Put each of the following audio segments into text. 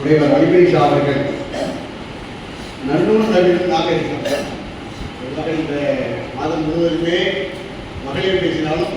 உடையவர் அலிபேஷா அவர்கள் நன்னூல் நவீன நாகரிகம் இந்த மாதம் முழுவதுமே மகளிர் பேசினாலும்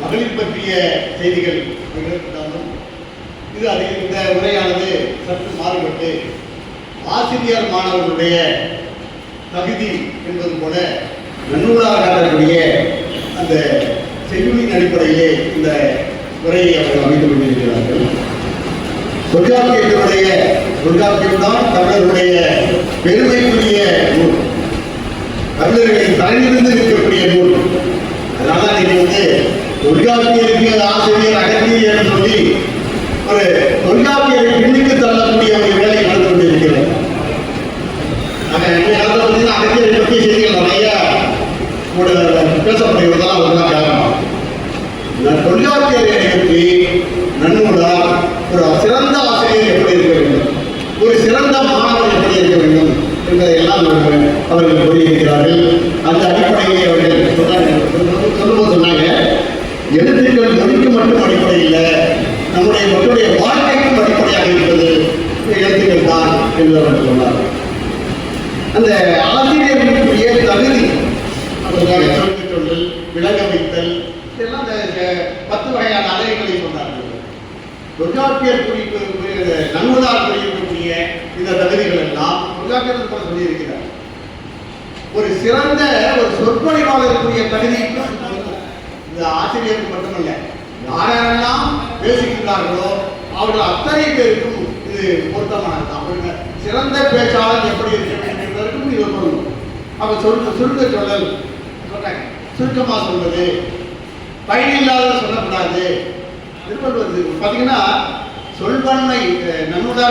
மகளிர் பற்றிய செய்திகள் பகிர்ந்தாலும் இது அது இந்த உரையானது சற்று மாறுபட்டு ஆசிரியர் மாணவர்களுடைய தகுதி என்பது போல நன்னூலாக அந்த செல்வியின் அடிப்படையிலே இந்த உரையை அவர்கள் அமைத்துக் கொண்டிருக்கிறார்கள். தொல்காப்பியத்தினுடைய தொல்காப்பியம் தான் தமிழருடைய பெருமைக்குரிய நூல். தமிழர்களின் தலைநிமிர்ந்து இருக்கக்கூடிய நூல். அதனால நீங்க வந்து தொல்காப்பியருக்கு ஆசிரியர் அகத்தியர் என்று சொல்லி ஒரு தொல்காப்பியரை பிடிக்க தள்ளக்கூடிய ஒரு வேலை நடந்து கொண்டிருக்கிறது ஆக இந்த காலத்தில் பார்த்தீங்கன்னா அகத்தியரை பற்றிய செய்திகள் நிறைய கூட பேசப்படுகிறதெல்லாம் ஒன்றுதான் காரணம் இந்த தொல்காப்பியரை பற்றி நன்னூலார் ஒரு சிறந்த ஆசிரியர் எப்படி இருக்க வேண்டும் ஒரு சிறந்த மாணவர் எப்படி இருக்க வேண்டும் என்பதை எல்லாம் அவர்கள் அவர்கள் கூறியிருக்கிறார்கள் அந்த அடிப்படையை அவர்கள் சொன்னாங்க சொல்லும்போது சொன்னாங்க எழுத்துக்கள் மொழிக்கு மட்டும் அடிப்படை இல்லை நம்முடைய மக்களுடைய வாழ்க்கைக்கும் அடிப்படையாக இருப்பது எழுத்துக்கள் தான் என்று அவர்கள் சொன்னார் அந்த ஆசிரியர்களுக்குரிய தகுதி. அவர்கள் சொல்லிக் வைத்தல் இதெல்லாம் அந்த இந்த பத்து வகையான அலைகளை சொன்னார்கள் தொல்காப்பியர் குறிப்பு நன்முதார் குறிக்கக்கூடிய இந்த தகுதிகள் எல்லாம் தொல்காப்பியர் கூட சொல்லியிருக்கிறார். ஒரு சிறந்த ஒரு சொற்பொழிவாளருக்குரிய தகுதி இந்த ஆசிரியருக்கு மட்டுமல்ல யாரெல்லாம் பேசுகின்றார்களோ அவர்கள் அத்தனை பேருக்கும் இது பொருத்தமானது அவர்கள் சிறந்த பேச்சாளர் எப்படி இருக்க வேண்டும் என்பதற்கும் இது பொருந்தும் அப்ப சுருக்க சுருக்க சொல்லல். சொல்றாங்க சுருக்கமா சொல்வது. பயனில்லாத சொல்லக்கூடாது. திருவள்ளுவர் பார்த்தீங்கன்னா சொல்வன்மை அஹ்,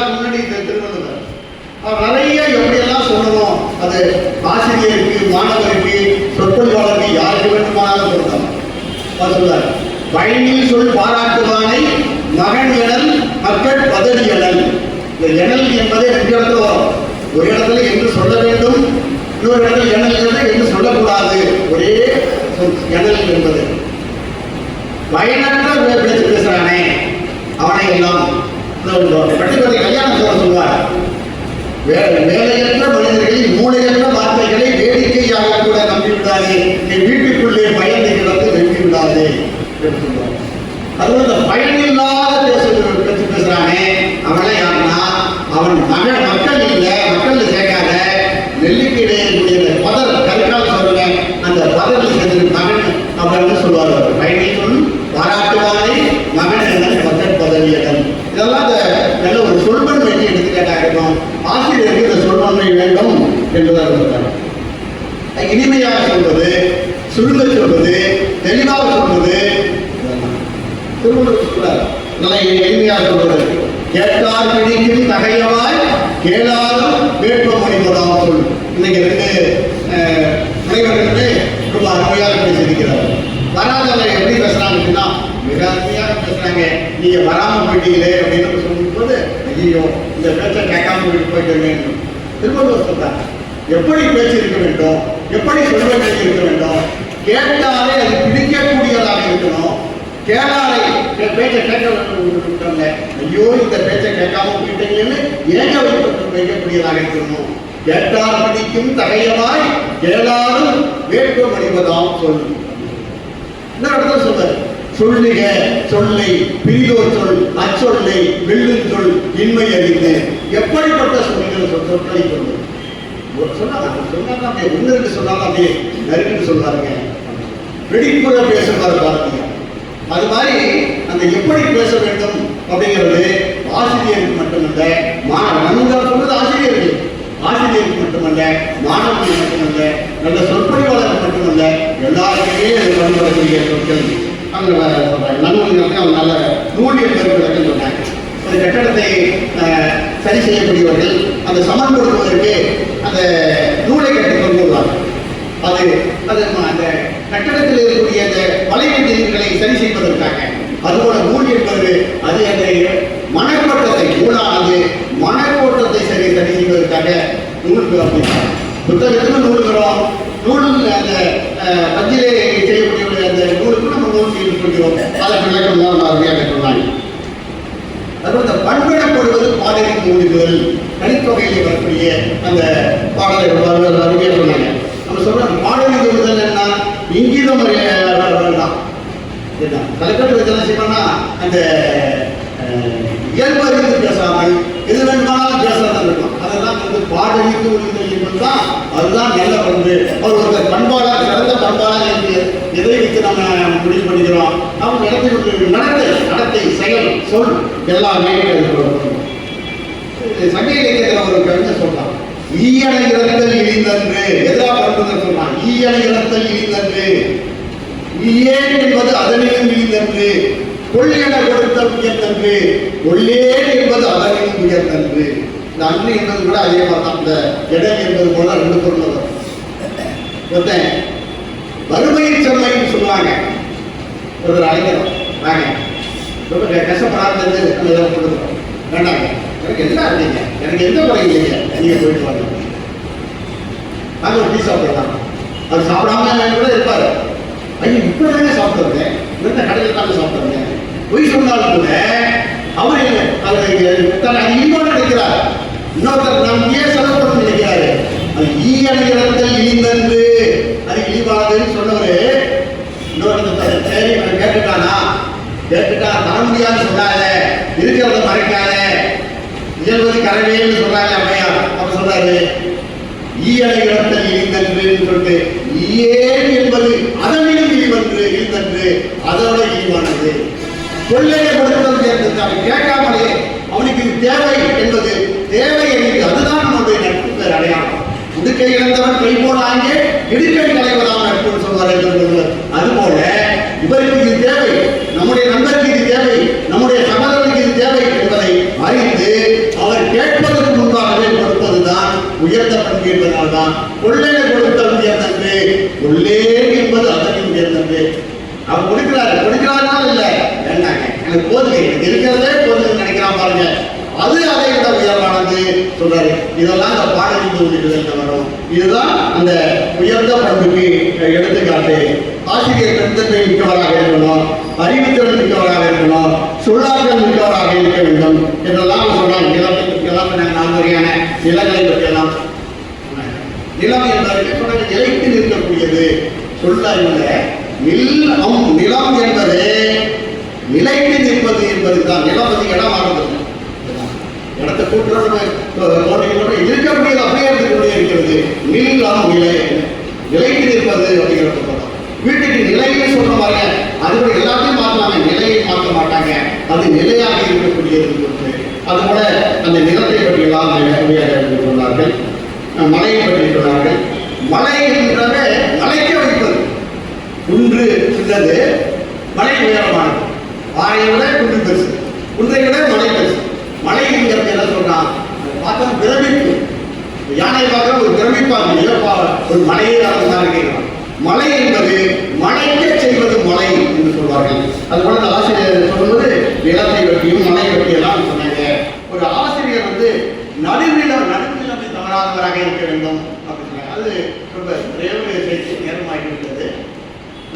முன்னாடி இந்த திருவள்ளுவர். அவர் நிறைய எப்படியெல்லாம் சொல்லணும்? அது ஆசிரியருக்கு மாணவருக்கு சொற்பொழிவாளருக்கு யாருக்கு வேண்டுமானாலும் பொருத்தம் அவர் சொல்றார் பயனில் சொல் பாராட்டுவானை மகன் எனல் மக்கள் பதவி எனல். இந்த எனல் என்பதே ரெண்டு இடத்துல வரும்? ஒரு இடத்துல என்று சொல்ல வேண்டும் இன்னொரு இடத்துல எனல் என்று சொல்லக்கூடாது. ஒரே சொல் என்பது. பயனற்ற வே- பேச்சு பேசுறானே. அவனை எல்லாம். பட்டிமன்ற கல்யாணம் சொல்ல சொல்வார். வேலையற்ற மனிதர்களின் மூளையற்ற வார்த்தைகளை வேடிக்கையாக கூட நம்பி நீ வீட்டுக்குள்ளே பயந்து கிடந்து வெட்டி என்று சொல்வார். அதுவும் இந்த பயனில்லாத பேச பேச்சு பேசுறானே. அவனை யாருன்னா அவன் மகன் மக்கள் இல்லை மக்கள் சேர்க்காத நெல்லிக்கீழே இருக்கக்கூடிய அந்த பதர் கற்கால் சொல்லுங்க அந்த பதரில் சேர்ந்து மகன் அப்படின்னு சொல்லுவார் அவர் பயனில் சொல் பாராட்டுவானை மகன் என்ன மக்கள் பதவியிடம் இதெல்லாம் இந்த நல்ல ஒரு சொல்பன்மைக்கு எடுத்துக்காட்டாக இருக்கும் ஆசிரியருக்கு இந்த சொல்பன்மை வேண்டும் என்பதாக சொல்றாங்க இனிமையாக சொல்வது சுருங்க சொல்வது தெளிவாக சொல்வது இதெல்லாம். திருவள்ளுவர் சொல்றார் நல்ல எளிமையாக சொல்வது கேட்டார் பிடிக்கும் தகையவாய் கேளாரும் வேட்பம் மணிபதாம் சொல் இன்னைக்கு ரெண்டு முனைவர்களுக்கு ரொம்ப அருமையாக பேசியிருக்கிறார் வராதவரை எப்படி பேசுறாங்க அப்படின்னா மிக அருமையாக பேசுறாங்க. நீங்க வராம போயிட்டீங்களே அப்படின்னு சொல்லும்போது ஐயோ இந்த பேச்சை கேட்காம போயிட்டு போயிட்டு வேண்டும் திருவள்ளுவர் சொல்றார். எப்படி பேச்சு வேண்டும்? எப்படி சொல்ல வேண்டி வேண்டும்? கேட்டாலே அது பிடிக்கக்கூடியதாக இருக்கணும். கேளாரை பேச்சை கேட்க ஐயோ இந்த பேச்சை கேட்காம போயிட்டீங்கன்னு ஏக வைப்பட்டு வைக்கக்கூடியதாக இருக்கணும். கேட்டார் பிடிக்கும் தகையவாய் கேளாலும் வேட்பம் அணிவதாம் சொல்லு இன்னொரு இடத்துல சொல்றாரு சொல்லுக சொல்லை பிரிதோர் சொல் அச்சொல்லை வெள்ளும் சொல் இன்மை அறிந்த. எப்படிப்பட்ட சொல்லுங்கள் சொற்களை சொல்லு ஒரு சொன்னாங்க சொன்னாங்க அப்படியே ஒன்று ரெண்டு சொன்னாருங்க அப்படியே நறுக்குன்னு வெடிப்புற பேசுகிறத பாருங்க அது மாதிரி அந்த எப்படி பேச வேண்டும் அப்படிங்கிறது ஆசிரியருக்கு மட்டுமல்ல மாணவ நன்றாக சொல்றது ஆசிரியர்கள். ஆசிரியருக்கு மட்டுமல்ல மாணவர்கள் மட்டுமல்ல நல்ல சொற்பொழிவாளர்கள் மட்டுமல்ல எல்லாருக்குமே அது பயன்படக்கூடிய சொற்கள். அவங்க சொல்றாங்க. அவங்க நல்ல நூலியல் பெருவிளக்கம் சொன்னாங்க. ஒரு கட்டடத்தை சரி செய்யக்கூடியவர்கள் அந்த சமன்படுத்துவதற்கு அந்த நூலை கட்டி கொண்டு வருவாங்க. அது அது அந்த கட்டடத்தில் இருக்கக்கூடிய அந்த வளைவு நெறிகளை சரி செய்வதற்காக. அதுபோல நூல் என்பது அது அந்த மனக்கோட்டத்தை நூலானது மனக்கோட்டத்தை சரி சரி செய்வதற்காக நூல் அப்படின்னா புத்தகத்துக்கு நூல்கிறோம் நூலில் அந்த அஹ், பஞ்சிலே செய்யக்கூடிய அந்த நூலுக்கு நம்ம நூல் செய்து கொள்கிறோம். அதை விளக்கம் தான் அருமையாக சொன்னாங்க அதுபோல் இந்த பண்பிடப்படுவது பாடலின் நூல்கள் தனித்தொகையில் வரக்கூடிய அந்த பாடலை அருமையாக சொன்னாங்க. நம்ம சொல்றோம் பாடலின் நூல்கள் என்ன இங்கிதம் தான் என்ன தலைக்கட்டு என்ன அந்த இயல்பு அறிந்து பேசாமல் எது வேண்டுமானாலும் பேசாதான் இருக்கும். அதெல்லாம் வந்து பாடலிக்கு உறுதிகள் தான் அதுதான் நல்ல பண்பு. அவர் ஒரு பண்பாடாக சிறந்த பண்பாடாக என்று எதை வைத்து நம்ம முடிவு பண்ணிக்கிறோம்? அவங்க நடத்தி நடத்தை நடத்தை செயல் சொல் எல்லாமே சங்க இலக்கியத்தில் ஒரு கவிஞர் சொல்றான் ஈயன இறத்தல் இழிந்தன்று. எதிரா பண்புன்னு சொல்றான். ஈயன இறத்தல் இழிந்தன்று. ஈயேன் என்பது அதனிலும் இழிந்தன்று. கொள்ளியன கொடுத்த உயர்ந்தன்று கொள்ளேன் என்பது அதனிலும் உயர்ந்தன்று இந்த அன்று என்பது கூட அதே மாதிரி தான் இந்த இடம் என்பது போல ரெண்டு பொருள் வரும். ஒருத்தன் வறுமையின் செம்மைன்னு சொல்லுவாங்க. ஒருத்தர் அழைக்கிறோம் வாங்க ரொம்ப க- கஷ்டப்படாத இதை கொடுக்குறோம் வேண்டாங்க. எனக்கு என்ன இருக்கீங்க எனக்கு எந்த குறை இல்லைங்க. நீங்க போயிட்டு வாங்க. நாங்க ஒரு டீ சாப்பிடலாம் அது சாப்பிடாம கூட இருப்பார். ஐயோ இப்போ தானே சாப்பிட்டுருந்தேன் இந்த கடையில் தானே சாப்பிட்டுருந்தேன் பொய் சொன்னாலும் கூட அவர் இல்லை அவர் தன் அது நினைக்கிறார் இன்னொருத்தர் நாம் ஏன் செலவு நினைக்கிறாரு? அது ஈ இடத்தில் இழிந்தன்று. அது இழிவாதுன்னு சொன்னவர் இன்னொருத்தர் சரி நான் கேட்டுட்டானா? கேட்டுட்டா தர முடியாதுன்னு சொன்னாங்க இருக்கிறத மறைக்காத. இயல்பது கரவேன்னு சொல்றாங்க அப்படியா அவர் சொல்றாரு ஈயலை இடத்தில் இழிந்தன்று சொல்லிட்டு ஈயேன் என்பது அதனிலும் இழிவன்று இழிந்தன்று அதனோட இழிவானது கொள்ளையை கொடுத்தது என்று கேட்காமலே அவனுக்கு தேவை என்பது தேவை என்று அதுதான் நம்முடைய நட்புக்கு அடையாளம். உடுக்கை இழந்தவன் கை போல் ஆங்கே இடுக்கை களைவதாம் நட்புன்னு சொல்வார் என்று சொல்லுவார் அதுபோல இவருக்கு இது தேவை நம்முடைய நண்பருக்கு இது தேவை நம்முடைய சகோதரனுக்கு இது தேவை என்பதை அறிந்து அவர் கேட்பதற்கு முன்பாகவே கொடுப்பதுதான் உயர்ந்த பண்பு என்பதனால்தான் கொள்ளைய கொடுத்தல் உயர்ந்தன்று கொள்ளே என்பது அதனின் உயர்ந்தன்று அவர் கொடுக்கிறாரு கொடுக்கிறாருனால இல்ல வேண்டாங்க எனக்கு போதுங்க எனக்கு இருக்கிறதே போதுன்னு நினைக்கிறான் பாருங்க. அது அதை விட உயர்வானது. சொல்றாரு இதெல்லாம் அந்த பாடலின் உள்ளிடுதல் வரும் இதுதான் அந்த உயர்ந்த பண்புக்கு எடுத்துக்காட்டு. ஆசிரியர் பெருந்தன்மை மிக்கவராக இருக்கணும். அறிவுத்திறன் மிக்கவராக இருக்கணும். சொல்லாற்றல் மிக்கவராக இருக்க வேண்டும். என்றெல்லாம் சொல்றாங்க நிலத்தை பற்றியெல்லாம் நான்கு வகையான நிலங்களை பற்றியெல்லாம் நிலம் என்பதற்கு சொன்னாங்க நிலைத்து நிற்கக்கூடியது. சொல்லாய்வுல நிலம் நிலம் என்பது நிலைத்து நிற்பது என்பதுதான். நிலம் வந்து இடம் ஆனது. இடத்தை கூட்டுறோம் இருக்க முடியாது கூட இருக்கக்கூடியது அப்படியே இருக்கிறது. நில்லாம் நிலை. நிலைத்து நிற்பது அப்படிங்கிறத வீட்டுக்கு நிலையை சொல்ற பாருங்க அது கூட எல்லாத்தையும் மாற்றுவாங்க. நிலையை மாற்ற மாட்டாங்க. அது நிலையாக இருக்கக்கூடியது அது கூட அந்த நிலத்தை பற்றி எல்லாம் நிறைய சொன்னார்கள் மலையை பற்றி சொன்னார்கள். மலை என்றாலே மலைக்க வைப்பது ஒன்று சின்னது குன்றை விட மலை. பேசும் மலைங்கிறது என்ன சொல்றான்? அதை பார்த்தா பிரமிப்பு. யானை பார்க்க ஒரு பிரமிப்பாக இழப்பா ஒரு மலையை தான் கேட்கிறான் மலை என்பது மலைக்க செய்வது மலை என்று சொல்வார்கள். அதுபோல அந்த ஆசிரியர் சொல்லும்போது நிலத்தை பற்றியும் மலை பற்றி எல்லாம் சொன்னாங்க. ஒரு ஆசிரியர் வந்து நடுநிலம் நடுநிலைமை தவறாதவராக இருக்க வேண்டும் அப்படின்னு சொன்னாங்க. அது ரொம்ப விரைவு செய்தி நேரமாகிவிட்டது.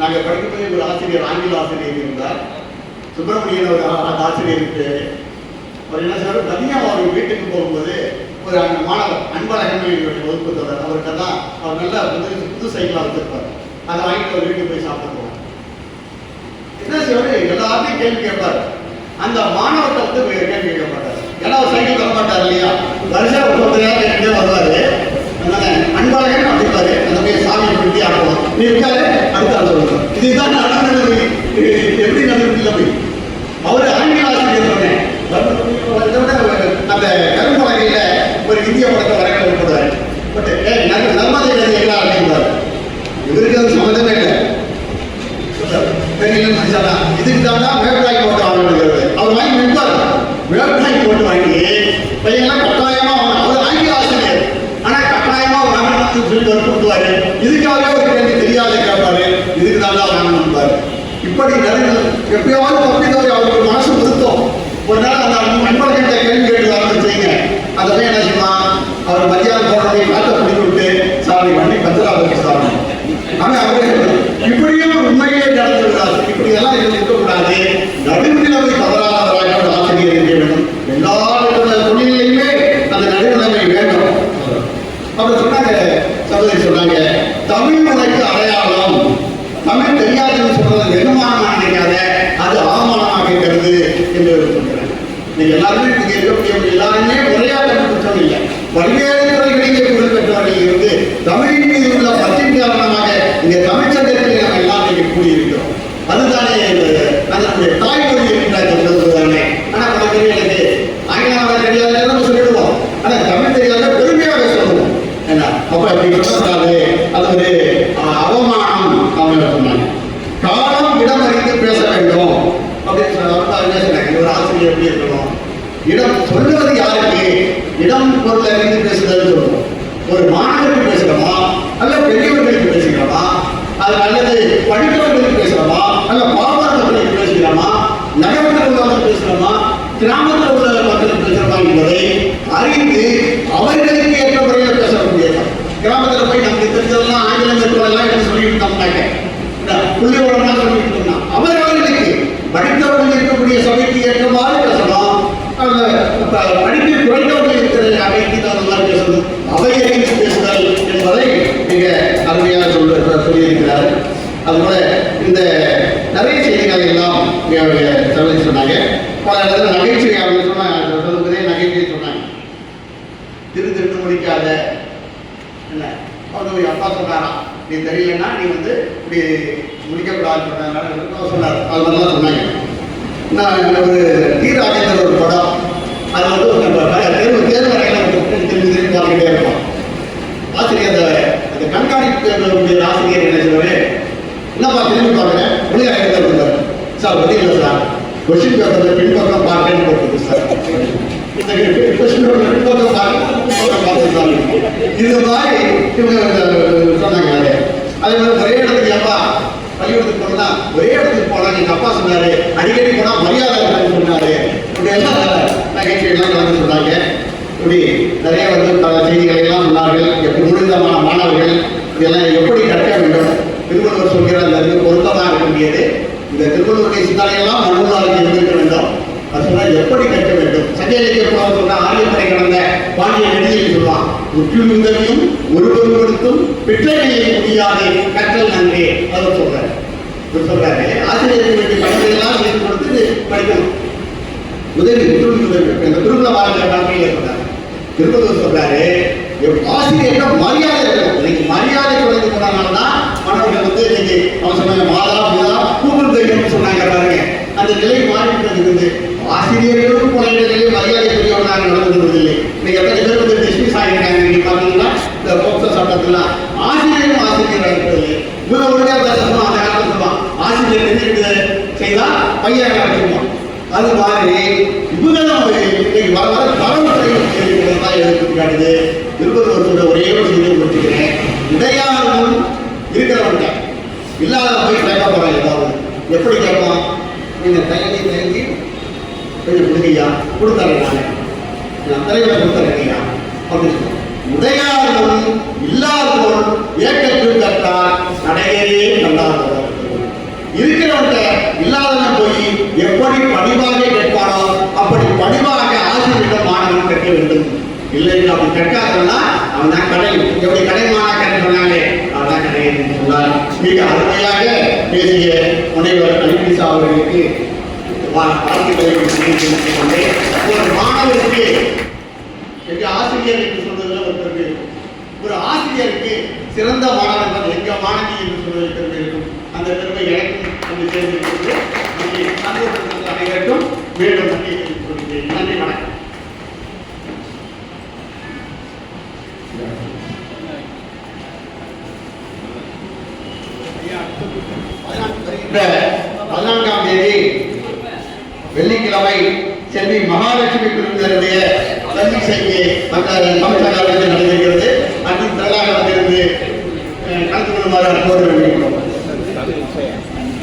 நாங்கள் படிக்கும்போது ஒரு ஆசிரியர் ஆங்கில ஆசிரியர் சுப்பிரமணியன் ஒரு ஆ- ஆசிரியர் ஆசிரியருக்கு அவர் என்ன செய்வார் மதியம் அவர் வீட்டுக்கு போகும்போது ஒரு அந்த மாணவர் அன்பழகன் எங்களுடைய வகுப்பு தொடர் அவர்கிட்ட தான் அவர் நல்லா புது புது சைக்கிளாக வச்சிருப்பார். அதை வாங்கிட்டு ஒரு வீட்டுக்கு போய் சாப்பிட போவார். என்ன செய்வாரு எல்லாத்தையும் கேள்வி கேட்பார். அந்த மாணவர்கிட்ட வந்து கேள்வி கேட்க மாட்டார் ஏன்னா அவர் சைக்கிள் தர மாட்டார் இல்லையா? வருஷம் ஒருத்தரையாக பத்து வருவார் வருவாரு. அதனால அன்பழகன் அப்படிப்பாரு அந்த போய் சாமி பிடிச்சி ஆடுவோம் நீ இருக்காரு அடுத்த ஆள் இதுதான் நடந்தது இது எப்படி நடைமுறை அவர் ஆங்கில ஆசிரியர் சொன்னேன் அதை விட ஒரு- அந்த கரும்பலகையில ஒரு இந்திய படத்தை வரைய போடுவார் பட் நர்மதை நதி எல்லாம் அப்படிங்கிறார் இவருக்கு அது சம்மந்தமே இல்லை. இதுக்கு தான் வேப்பாய் போட்டு வாங்கணுங்கிறது அவர் வாங்கி விற்பார் வேப்பாய் போட்டு வாங்கி பையன்லாம் கட்டாயமா அவர் வாங்கி ஆசிரியர். ஆனா கட்டாயமா வாங்கணும்னு சொல்லி வற்புறுத்துவாரு இதுக்காகவே ஒரு கேள்வி தெரியாத கேட்பாரு. இதுக்கு தான் வாங்கணும்பாரு இப்படி நிறைய எப்பயாவது தப்பி அவருக்கு மனசு வருத்தம். ஒரு நாள் அந்த அந்த என்ன செய்யலாம் அவர் மத்தியான போனதை நாட்டை பிடித்து விட்டு சாமி பண்ணி பத்திராபதி சாமி. ஆனா அவரு இப்படியும் உண்மையே நடந்துவிட்டார் இப்படி எல்லாம் இருக்கக்கூடாது. நடுநிலைமை தவறானவராக ஆசிரியர் இருக்க வேண்டும். எல்லா தொழிலையுமே அந்த நடுநிலைமை வேண்டும். அவர் சொன்னாங்க சகோதரி சொன்னாங்க தமிழ் உனக்கு அடையாளம் தமிழ் தெரியாதுன்னு சொல்றது வெகுமானமாக நினைக்காத அது ஆவணமாக இருக்கிறது என்று சொல்றேன் எல்லாருமே இங்க இருக்கக்கூடிய எல்லாருமே முறையாக கண்டுபிடிச்சவங்க இல்லை பல்வேறு துறைகளில் புகழ் பெற்றவர்கள் இருந்து தமிழின் மீது உள்ள பற்றின் காரணமாக இங்க தமிழ்ச்சங்கத்தில் நாம் எல்லாம் இங்கே கூடியிருக்கிறோம். அதுதானே இந்த- அதனுடைய தாய்மொழி என்ற சொல்றது தானே ஆனால் பல பேர் எனக்கு ஆங்கிலம் தெரியாத நம்ம சொல்லிடுவோம் ஆனா தமிழ் தெரியாத பெருமையாக சொல்லுவோம் என்ன அப்ப அப்படி சொல்லக்கூடாது அது ஒரு அஹ், அவமானம் அவங்க சொன்னாங்க காலம் இடம் அறிந்து பேச வேண்டும் அப்படின்னு சொன்னாங்க என்ன சொன்னாங்க இது ஒரு ஆசிரியர் எப்படி இருக்கணும் இடம் சொல்லுவது யாருக்கு இடம் பொருள் அறிந்து பேசுதல் சொல்லுவோம் ஒரு மாணவருக்கு பேசுகிறோமா அல்ல பெரியவர்களுக்கு பேசுகிறோமா அது அல்லது படித்தவர்களுக்கு பேசுகிறோமா அல்ல பாமரர்களுக்கு பேசுகிறோமா நகரத்தில் உள்ளவர்கள் பேசுகிறோமா கிராமத்தில் உள்ள மக்களுக்கு பேசுகிறோமா என்பதை அறிந்து அவர்களுக்கு ஏற்ற முறையில் முடியாது கிராமத்தில் போய் நமக்கு தெரிஞ்சதெல்லாம் ஆங்கிலம் இருக்கிறதெல்லாம் என்று சொல்லிட்டு இருந்தோம்னாக்க புள்ளி உரம்லாம் சொல்லிட்டு இருந்தோம்னா அவர்களுக்கு படித்தவர்கள் இருக்கக்கூடிய சபைக்கு ஏற்றவாறு பேசலாம். அல்ல, படிப்பு குறைந்தவர்கள் இருக்கிற அவைக்கு தகுந்த மாதிரி பேசணும். அவையறிந்து பேசுதல் என்பதை மிக அருமையாக சொல்ல சொல்லியிருக்கிறார். அதுபோல இந்த நிறைய செய்திகளை எல்லாம் சொல்லி சொன்னாங்க பல இடத்துல நகைச்சுவை அவங்க சொன்னாங்க சொல்லும்போதே நகைச்சுவை சொன்னாங்க திரு திருட்டு முடிக்காத என்ன அவங்க அப்பா சொன்னாராம் நீ தெரியலன்னா நீ வந்து இப்படி சொன்னாங்க சொன்னார்? அது மாதிரிலாம் சொன்னாங்க. நான் ஒரு டி ராஜேந்தர் ஒரு படம் அது வந்து தேர்வு தேர்வு திரும்பி திரும்பி பார்த்துக்கிட்டே இருப்போம். ஆசிரியர் அந்த அந்த கண்காணிப்பு ஆசிரியர் என்ன சொல்லுவாரு? என்னப்பா திரும்பி பார்க்குறேன் இருந்தார் சார் பதில் இல்லை சார். கொஷின் பேப்பரில் பின்பக்கம் பார்க்கன்னு போட்டுருக்கு சார். இந்த கொஸ்டின் பேப்பரில் பின்பக்கம் பார்க்க பார்த்து இது மாதிரி இவங்க சொன்னாங்க. அதே மாதிரி ஒரே இடத்துக்கு அப்பா பள்ளிக்கூடத்துக்கு போனா ஒரே இடத்துக்கு போனா எங்க அப்பா சொன்னாரு அடிக்கடி போனா மரியாதை சொன்னாரு. இப்படி எல்லாம் நகைச்சுவை எல்லாம் கலந்து சொன்னாங்க இப்படி நிறைய வந்து பல செய்திகளை எல்லாம் சொன்னார்கள். எப்படி முடிந்தமான மாணவர்கள் இதெல்லாம் எப்படி கற்க வேண்டும்? திருவள்ளுவர் சொல்கிற அந்த பொருத்தமாக இருக்க முடியாது. இந்த திருவள்ளுவருடைய சிந்தனையெல்லாம் மனநூலாக இருந்திருக்க வேண்டும். அது எப்படி கட்ட வேண்டும்? சஞ்சய் இலக்கிய புலம் சொன்னா ஆரியப்படை கடந்த பாண்டிய நெடுஞ்செய்தி சொல்லுவான் முற்றிலும் உதவியும் ஒருவரும் கொடுத்தும் பிற்றையை முடியாது கற்றல் நன்றே. அவர் சொல்றாரு. இவர் சொல்றாரு ஆசிரியருக்கு வேண்டிய பணிகளை செய்து கொடுத்து படிக்கணும். உதவி முற்றிலும் உதவி. இந்த திருக்குள்ள வாழ்க்கை வாழ்க்கையில் சொல்றாரு திருப்பதூர் சொல்றாரு எப்~ ஆசிரியர்கிட்ட மரியாதை இருக்கணும் இன்னைக்கு மரியாதை குறைந்து போனதுனால தான் மாணவர்கள் வந்து இன்னைக்கு அவன் சொன்னாங்க மாதா பிதா கூகுள் தெய்வம்னு சொன்னாங்க பாருங்க அந்த நிலை மாறிவிட்டது இருந்து ஆசிரியர்களும் குறைந்த மரியாதை பெரியவர்களாக நடந்து வருவதில்லை இன்னைக்கு எத்தனை பேர் வந்து டிஸ்மிஸ் ஆகிருக்காங்க நீங்க பார்த்தீங்கன்னா இந்த போக்சோ சட்டத்திலாம் ஆசிரியரும் ஆசிரியராக இருக்கிறது. இவ்வளவு ஒழுங்கா பேசணும் அந்த காலத்தில் சொல்லுவான் ஆசிரியர் என்ன செய்தா பையன் அடிக்குவான் அது மாதிரி இவங்களும் இன்னைக்கு வர வர தரம் தான் எடுத்துக்காட்டுது திருவள்ளுவரோட ஒரே ஒரு செய்தியை முடிச்சுக்கிறேன் இடையாளரும் இருக்கிறவங்க இல்லாத போய் கேட்க போறான் ஏதாவது. எப்படி கேட்பான் நீங்கள் தயங்கி தயங்கி கொஞ்சம் கொடுங்கய்யா கொடுத்தாரு நானே. நான் தலைவர் கொடுத்தாருங்கய்யா அப்படின்னு சொல்லுவான். உடையாரும் இல்லாதவரும் ஏக்கத்தில் கட்டால் நடையரே நல்லாதவர் இருக்கிறவங்க இல்லாதவன் போய் எப்படி பணிவாக கேட்பானோ அப்படி பணிவாக ஆசிரியர்கள் மாணவன் கற்க வேண்டும். இல்லை அப்படி சொன்னா அவன் தான் கடை. எப்படி கடை மாணாக்கன் சொன்னாலே அவன் தான் கடை என்று சொன்னார். மிக அருமையாக பேசிய முனைவர் அலிபிசா அவர்களுக்கு வாழ்த்துக்களை தெரிவித்துக் கொண்டு ஒரு மாணவருக்கு எங்கள் ஆசிரியர் என்று சொல்வதில் ஒரு பெருமை ஒரு ஆசிரியருக்கு சிறந்த மாணவர்கள் எங்க மாணவி என்று சொல்வதில் பெருமை இருக்கும். அந்த பெருமை எனக்கும் வந்து சேர்ந்திருக்கிறது. அனைவருக்கும் மீண்டும் நன்றி